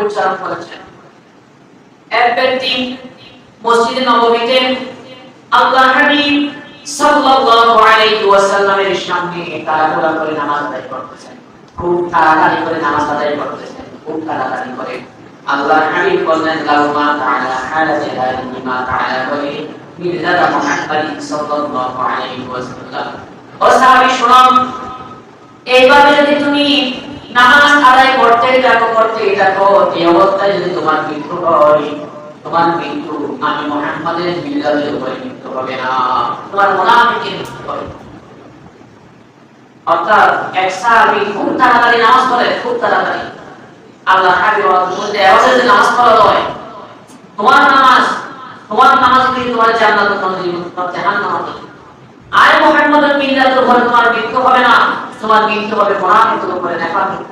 উচ্চারণ করেছেন। মসজিদে নববীতে আল্লাহর হাবিব সাল্লাল্লাহু আলাইহি ওয়াসাল্লামের সামনে করে নামাজ আদায় করতেছেন। খুব তাড়াতাড়ি করে নামাজ আদায় করতেছেন। খুব তাড়াতাড়ি করে। আল্লাহর হাবিব বললেন লাউমা তাআলা তাআলা বলে সাল্লাল্লাহু আলাইহি ওয়াসাল্লাম। ও সাহাবী এইভাবে যদি তুমি থাকো করতে থাকো এই অবস্থায় যদি তোমার মৃত্যু হয়, তোমার মৃত্যু আমি মোহাম্মদের মিল্লাতের উপরে মৃত্যু হবে না, তোমার মোনাফিকের মৃত্যু হবে। অর্থাৎ খুব তাড়াতাড়ি নামাজ পড়ে খুব তাড়াতাড়ি। আল্লাহ বলতে নামাজ পড়া হয়, তোমার নামাজ তোমার নামাজ তোমার জান্নাত তোমার আর মোহাম্মদের উপরে তোমার মৃত্যু হবে না, তোমার মৃত্যু হবে মোনাফিকের উপরে নেফাকের